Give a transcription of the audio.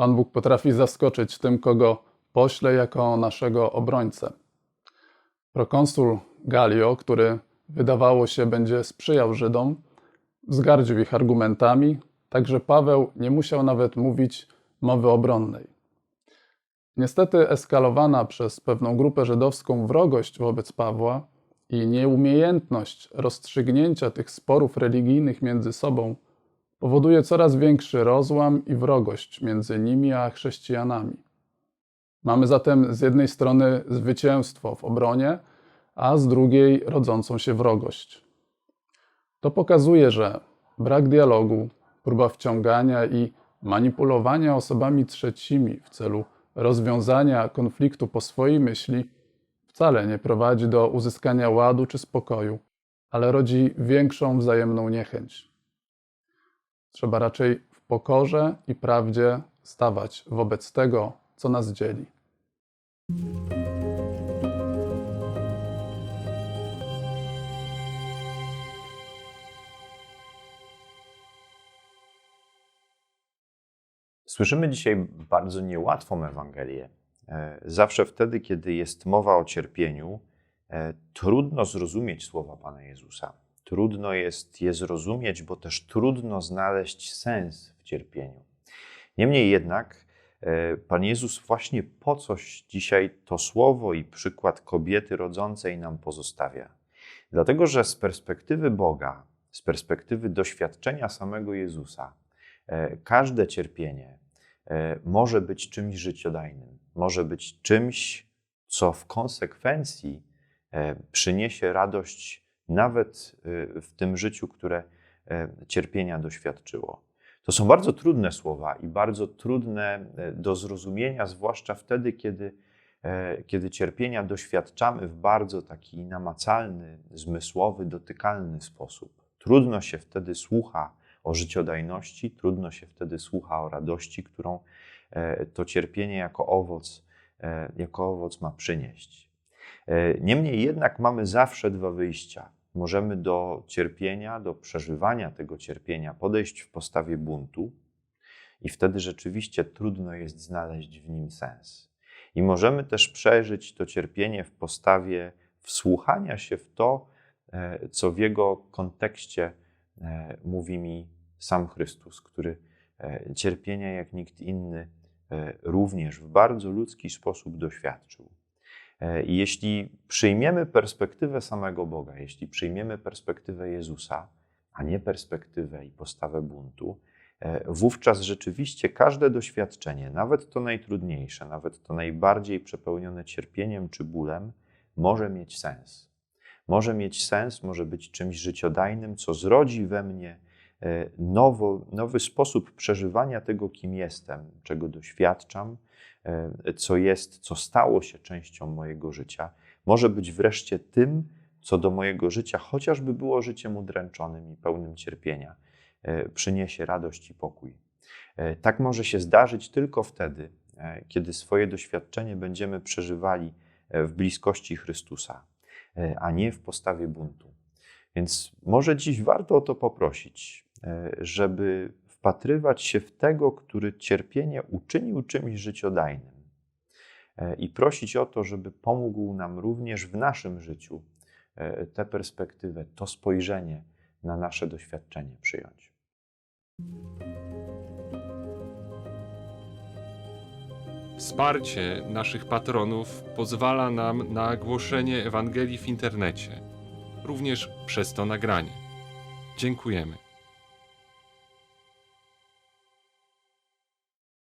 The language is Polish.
Pan Bóg potrafi zaskoczyć tym, kogo pośle jako naszego obrońcę. Prokonsul Galio, który wydawało się będzie sprzyjał Żydom, wzgardził ich argumentami, także Paweł nie musiał nawet mówić mowy obronnej. Niestety eskalowana przez pewną grupę żydowską wrogość wobec Pawła i nieumiejętność rozstrzygnięcia tych sporów religijnych między sobą powoduje coraz większy rozłam i wrogość między nimi a chrześcijanami. Mamy zatem z jednej strony zwycięstwo w obronie, a z drugiej rodzącą się wrogość. To pokazuje, że brak dialogu, próba wciągania i manipulowania osobami trzecimi w celu rozwiązania konfliktu po swojej myśli wcale nie prowadzi do uzyskania ładu czy spokoju, ale rodzi większą wzajemną niechęć. Trzeba raczej w pokorze i prawdzie stawać wobec tego, co nas dzieli. Słyszymy dzisiaj bardzo niełatwą Ewangelię. E, Zawsze wtedy, kiedy jest mowa o cierpieniu, e, trudno zrozumieć słowa Pana Jezusa. Trudno jest je zrozumieć, bo też trudno znaleźć sens w cierpieniu. Niemniej jednak, e, Pan Jezus właśnie po coś dzisiaj to słowo i przykład kobiety rodzącej nam pozostawia. Dlatego, że z perspektywy Boga, z perspektywy doświadczenia samego Jezusa, e, każde cierpienie e, może być czymś życiodajnym, może być czymś, co w konsekwencji przyniesie radość nawet e, w tym życiu, które e, cierpienia doświadczyło. To są bardzo trudne słowa i bardzo trudne e, do zrozumienia, zwłaszcza wtedy, kiedy, e, kiedy cierpienia doświadczamy w bardzo taki namacalny, zmysłowy, dotykalny sposób. Trudno się wtedy słucha o życiodajności, trudno się wtedy słucha o radości, którą to cierpienie jako owoc, jako owoc ma przynieść. Niemniej jednak mamy zawsze dwa wyjścia. Możemy do cierpienia, do przeżywania tego cierpienia podejść w postawie buntu, i wtedy rzeczywiście trudno jest znaleźć w nim sens. I możemy też przeżyć to cierpienie w postawie wsłuchania się w to, e, co w jego kontekście e, mówi mi sam Chrystus, który e, cierpienia jak nikt inny również w bardzo ludzki sposób doświadczył. E, jeśli przyjmiemy perspektywę samego Boga, jeśli przyjmiemy perspektywę Jezusa, a nie perspektywę i postawę buntu, e, wówczas rzeczywiście każde doświadczenie, nawet to najtrudniejsze, nawet to najbardziej przepełnione cierpieniem czy bólem, może mieć sens. Może mieć sens, może być czymś życiodajnym, co zrodzi we mnie nowo, nowy sposób przeżywania tego, kim jestem, czego doświadczam, e, co jest, co stało się częścią mojego życia. Może być wreszcie tym, co do mojego życia, chociażby było życiem udręczonym i pełnym cierpienia, e, przyniesie radość i pokój. E, Tak może się zdarzyć tylko wtedy, e, kiedy swoje doświadczenie będziemy przeżywali e, w bliskości Chrystusa, e, a nie w postawie buntu. Więc może dziś warto o to poprosić, e, żeby wpatrywać się w tego, który cierpienie uczynił czymś życiodajnym e, i prosić o to, żeby pomógł nam również w naszym życiu e, tę perspektywę, to spojrzenie na nasze doświadczenie przyjąć. Wsparcie naszych patronów pozwala nam na głoszenie Ewangelii w internecie, również przez to nagranie. Dziękujemy.